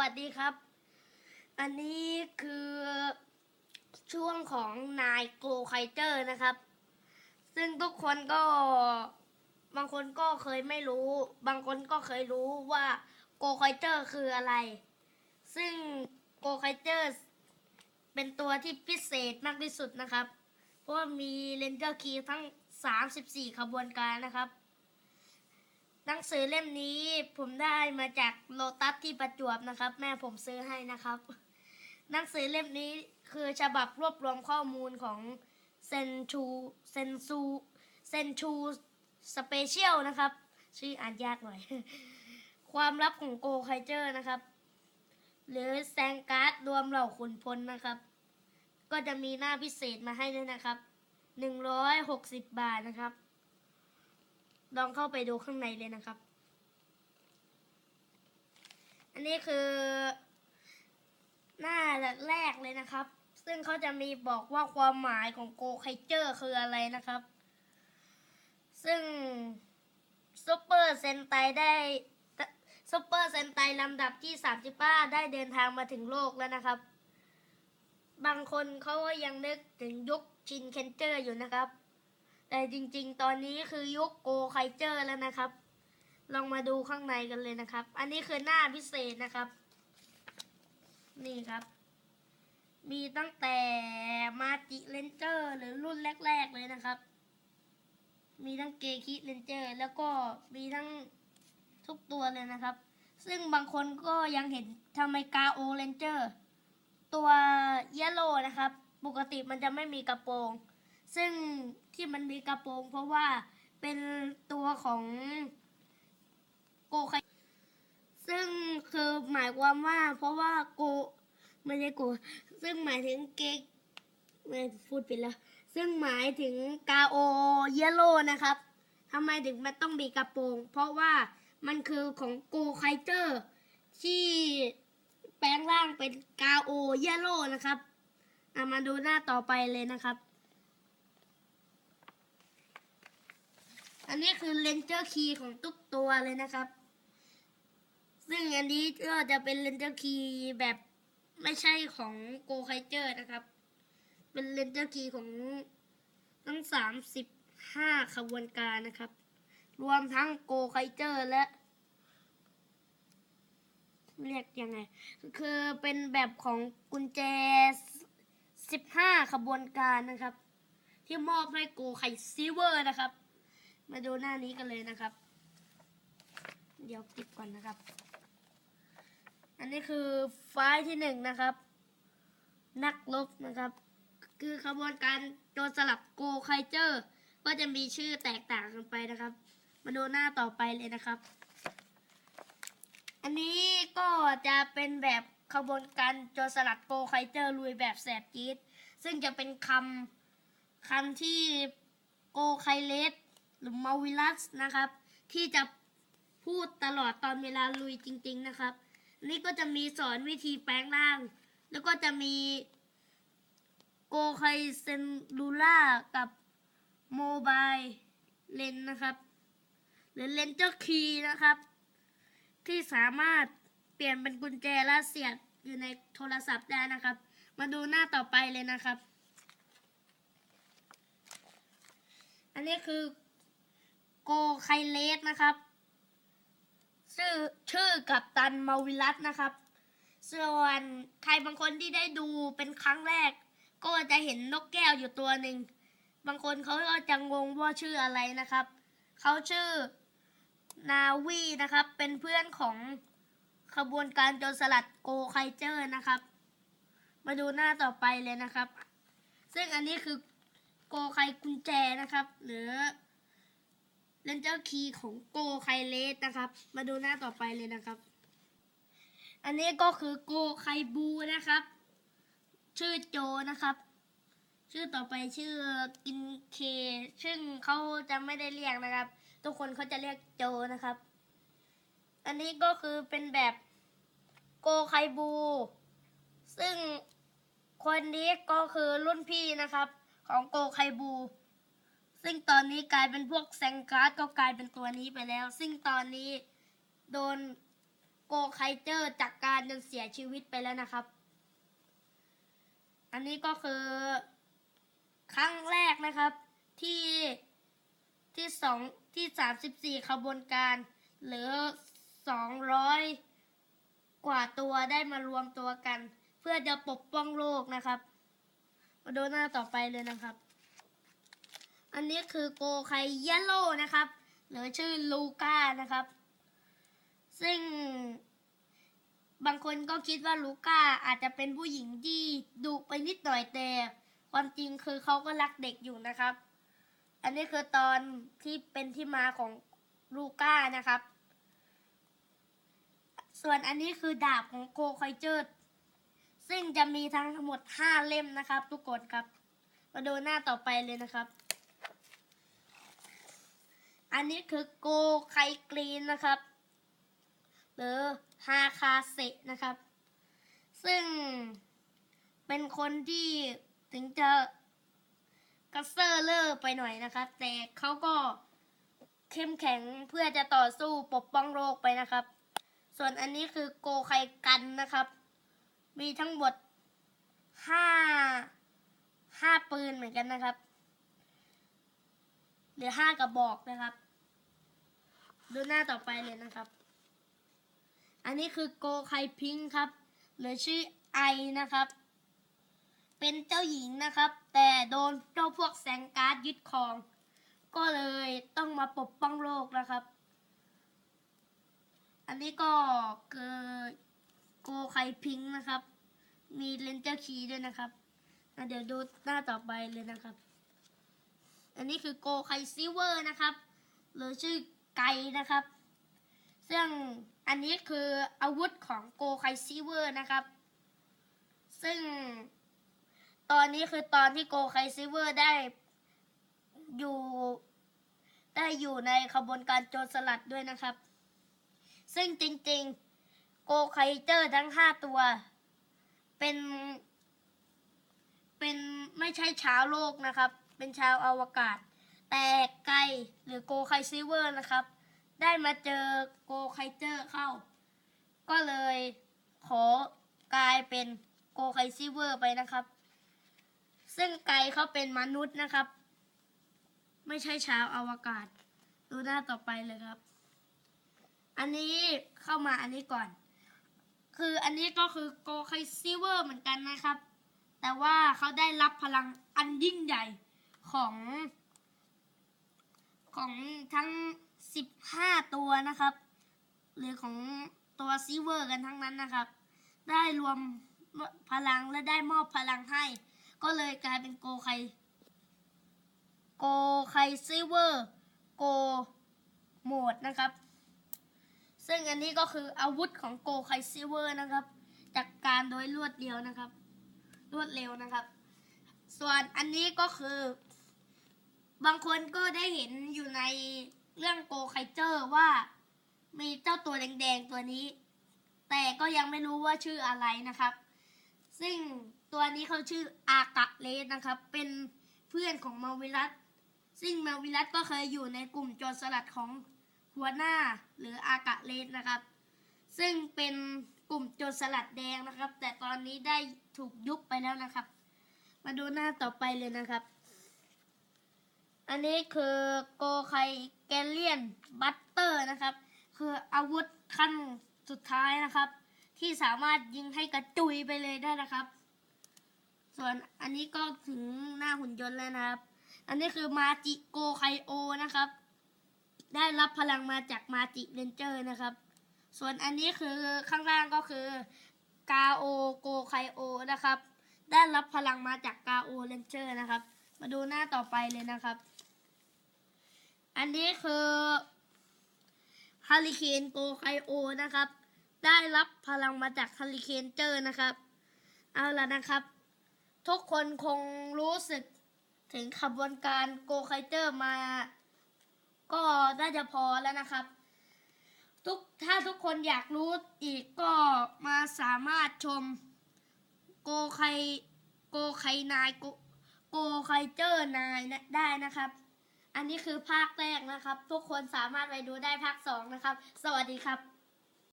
วัสดีครับ อันนี้คือช่วงของนายโกไคเจอร์นะครับ ซึ่งทุกคนก็บางคนก็เคยไม่รู้ บางคนก็เคยรู้ว่าโกไคเจอร์คืออะไร ซึ่งโกไคเจอร์เป็นตัวที่พิเศษมากที่สุดนะครับ เพราะว่ามีเลนเจอร์คีทั้ง 34 ขบวนการนะครับ หนังสือเล่มนี้ผมได้มาจากโลตัสที่ประจวบนะครับ แม่ผมซื้อให้นะครับ หนังสือเล่มนี้คือฉบับรวบรวมข้อมูลของเซนชูเซนซูเซนชูสเปเชียลนะครับ ชื่ออ่านยากหน่อย ความลับของโกไคเจอร์นะครับ หรือแซงการ์ดรวมเหล่าขุนพลนะครับ ก็จะมีหน้าพิเศษมาให้ด้วยนะครับ 160 บาทนะครับ ลองเข้าไปดูข้างในเลยนะครับ อันนี้คือ หน้าแรกเลยนะครับ ซึ่งเขาจะมีบอกว่าความหมายของโกไคเจอร์คืออะไรนะครับ ซึ่งซูเปอร์เซนไตได้ซูเปอร์เซนไตลำดับที่ 35 ได้เดินทางมาถึงโลกแล้วนะครับ บางคนเขาก็ยังนึกถึงยุคชินเคนเจอร์อยู่นะครับ แต่จริงๆ ตอนนี้คือยุคโกไคเจอร์แล้วนะครับ ลองมาดูข้างในกันเลยนะครับ อันนี้คือหน้าพิเศษนะครับ นี่ครับ มีตั้งแต่มาจิเลนเจอร์หรือรุ่นแรก ๆเลยนะครับ มีทั้งเกคิเลนเจอร์ แล้วก็มีทั้งทุกตัวเลยนะครับ ซึ่งบางคนก็ยังเห็นทำไมกาโอเลนเจอร์ ตัวเยลโล่นะครับ ปกติมันจะไม่มีกระโปรง ซึ่ง ที่มันมีกระโปรง เพราะว่าเป็นตัวของโกไคซึ่งคือหมายความว่า เพราะว่าโกไม่ใช่โก ซึ่งหมายถึงเกกไม่พูดไปแล้ว ซึ่งหมายถึงกาโอเยลโลนะครับทำไมถึงมันต้องมีกระโปรง เพราะว่ามันคือของโกไคเจอร์ที่แปลงร่างเป็นกาโอเยลโลนะครับมาดูหน้าต่อไปเลยนะครับ อันนี้คือเลนเจอร์คีย์ของทุกตัวเลยนะครับ ซึ่งอันนี้ก็จะเป็นเลนเจอร์คีย์แบบไม่ใช่ของโกไคเจอร์นะครับ เป็นเลนเจอร์คีย์ของทั้งสามสิบห้าขบวนการนะครับ รวมทั้งโกไคเจอร์และ เรียกยังไง คือเป็นแบบของกุญแจสิบห้าขบวนการนะครับ ที่มอบให้โกไคซิเวอร์นะครับ มาดูหน้านี้กันเลยนะครับ เดี๋ยวปิดก่อนนะครับ อันนี้คือไฟล์ที่หนึ่งนะครับ นักลบนะครับ คือขบวนการโจรสลับโกไคเจอร์ ก็จะมีชื่อแตกต่างกันไปนะครับ มาดูหน้าต่อไปเลยนะครับ อันนี้ก็จะเป็นแบบขบวนการโจรสลัดโกไคเจอร์ลุยแบบแสบจี๊ดซึ่งจะเป็นคำคำที่โกไคเลส หรือมาวิลัสนะครับ ที่จะพูดตลอดตอนเวลาลุยจริง ๆนะครับ นี่ก็จะมีสอนวิธีแปลงร่าง แล้วก็จะมีโกไคเซนลูล่ากับโมบายเลนนะครับ หรือเลนเจอร์คีนะครับ ที่สามารถเปลี่ยนเป็นกุญแจและเสียบอยู่ในโทรศัพท์ได้นะครับ มาดูหน้าต่อไปเลยนะครับ อันนี้คือ โกไคเลสนะครับ ชื่อชื่อกับตันมาวิลัสนะครับ ส่วนใครบางคนที่ได้ดูเป็นครั้งแรก ก็จะเห็นนกแก้วอยู่ตัวหนึ่ง บางคนเขาก็จะงงว่าชื่ออะไรนะครับ เขาชื่อนาวีนะครับ เป็นเพื่อนของขบวนการโจรสลัดโกไคเจอร์นะครับ มาดูหน้าต่อไปเลยนะครับ ซึ่งอันนี้คือโกไคกุญแจนะครับ หรือ เลนเจอร์คีของโกไคเลสนะครับ มาดูหน้าต่อไปเลยนะครับ อันนี้ก็คือโกไคบูนะครับ ชื่อโจนะครับ ชื่อต่อไปชื่อกินเค ซึ่งเขาจะไม่ได้เรียกนะครับ ทุกคนเขาจะเรียกโจนะครับ อันนี้ก็คือเป็นแบบโกไคบู ซึ่งคนนี้ก็คือรุ่นพี่นะครับ ของโกไคบู ซึ่งตอนนี้กลายเป็นพวกแซงการ์ดก็กลายเป็นตัวนี้ไปแล้ว ซึ่งตอนนี้โดนโกไคเจอร์จากการจนเสียชีวิตไปแล้วนะครับ อันนี้ก็คือ ครั้งแรกนะครับที่ที่สองที่สามสิบสี่ขบวนการหรือสองร้อยกว่าตัวได้มารวมตัวกัน เพื่อจะปกป้องโลกนะครับ มาดูหน้าต่อไปเลยนะครับ อันนี้คือโกไคเยลโล่นะครับ หรือชื่อลูก้านะครับ ซึ่ง บางคนก็คิดว่าลูก้าอาจจะเป็นผู้หญิงที่ดุไปนิดหน่อยแต่ความจริงคือเขาก็รักเด็กอยู่นะครับ อันนี้คือตอนที่เป็นที่มาของลูก้านะครับ ส่วนอันนี้คือดาบของโกไคเจอร์ซึ่งจะมีทั้งหมด 5 เล่มนะครับ ทุกคนครับ มาดูหน้าต่อไปเลยนะครับ อันนี้คือโกไคกรีนนะครับ หรือฮาคาเซะนะครับ ซึ่งเป็นคนที่ถึงจะกระเซอร์เลอร์ไปหน่อยนะครับ แต่เขาก็เข้มแข็งเพื่อจะต่อสู้ปกป้องโลกไปนะครับ ส่วนอันนี้คือโกไคกันนะครับ มีทั้งหมดห้าห้าปืนเหมือนกันนะครับ หรือห้ากระบอกนะครับ ดูหน้าต่อไปเลยนะครับ อันนี้คือโกไคพิงค์ครับ หรือชื่อไอนะครับ เป็นเจ้าหญิงนะครับ แต่โดนเจ้าพวกแสงการ์ดยึดครอง ก็เลยต้องมาปกป้องโลกนะครับ อันนี้ก็คือโกไคพิงค์นะครับ มีเลนเจอร์คีด้วยนะครับเดี๋ยวดูหน้าต่อไปเลยนะครับ อันนี้คือโกไคซิเวอร์นะครับ หรือชื่อไกนะครับ ซึ่งอันนี้คืออาวุธของโกไคซิเวอร์นะครับ ซึ่งตอนนี้คือตอนที่โกไคซิเวอร์ได้อยู่ได้อยู่ในขบวนการโจรสลัดด้วยนะครับ ซึ่งจริงๆ โกไคเจอร์ทั้งห้าตัว เป็น เป็นไม่ใช่ชาวโลกนะครับ เป็นชาวอวกาศ แต่ไกหรือโกไคซิเวอร์นะครับ ได้มาเจอโกไคเจอร์เข้า ก็เลยขอกลายเป็นโกไคซิเวอร์ไปนะครับ ซึ่งไกเขาเป็นมนุษย์นะครับ ไม่ใช่ชาวอวกาศ ดูหน้าต่อไปเลยครับ อันนี้เข้ามาอันนี้ก่อน คืออันนี้ก็คือโกไคซิเวอร์เหมือนกันนะครับ แต่ว่าเขาได้รับพลังอันยิ่งใหญ่ ของของทั้ง15ตัวนะครับ หรือของตัวซิเวอร์กันทั้งนั้นนะครับ ได้รวมพลังและได้มอบพลังให้ ก็เลยกลายเป็นโกไคโกไคซิเวอร์โกโหมดนะครับ ซึ่งอันนี้ก็คืออาวุธของโกไคซิเวอร์นะครับ จากการโดยรวดเดียวนะครับ รวดเร็วนะครับ ส่วนอันนี้ก็คือ บางคนก็ได้เห็นอยู่ในเรื่องโกไคเจอร์ว่า มีเจ้าตัวแดงๆตัวนี้ แต่ก็ยังไม่รู้ว่าชื่ออะไรนะครับ ซึ่งตัวนี้เขาชื่ออากะเลสนะครับ เป็นเพื่อนของมาวิรัสซึ่งมาวิรัสก็เคยอยู่ในกลุ่มโจรสลัดของหัวหน้าหรืออากะเลสนะครับ ซึ่งเป็นกลุ่มโจรสลัดแดงนะครับ แต่ตอนนี้ได้ถูกยุบไปแล้วนะครับ มาดูหน้าต่อไปเลยนะครับ อันนี้คือโกไคแกเลียนบัตเตอร์นะครับ คืออาวุธขั้นสุดท้ายนะครับ ที่สามารถยิงให้กระจุยไปเลยได้นะครับ ส่วนอันนี้ก็ถึงหน้าหุ่นยนต์แล้วนะครับ อันนี้คือมาจิโกไคโอนะครับ ได้รับพลังมาจากมาจิเรนเจอร์นะครับ ส่วนอันนี้คือข้างล่างก็คือกาโอโกไคโอนะครับ ได้รับพลังมาจากกาโอเรนเจอร์นะครับ มาดูหน้าต่อไปเลยนะครับ อันนี้คือฮาริเคนโกไคโอนะครับ ได้รับพลังมาจากฮาริเคนเจอร์นะครับ เอาละนะครับ ทุกคนคงรู้สึกถึงขบวนการโกไคเจอร์มา ก็น่าจะพอแล้วนะครับ ทุกถ้าทุกคนอยากรู้อีกก็มาสามารถชมโกไคโกไคนายโกโกไคเจอร์นายได้นะครับ อันนี้คือภาคแรกนะครับ ทุกคนสามารถไปดูได้ภาคสองนะครับ สวัสดีครับ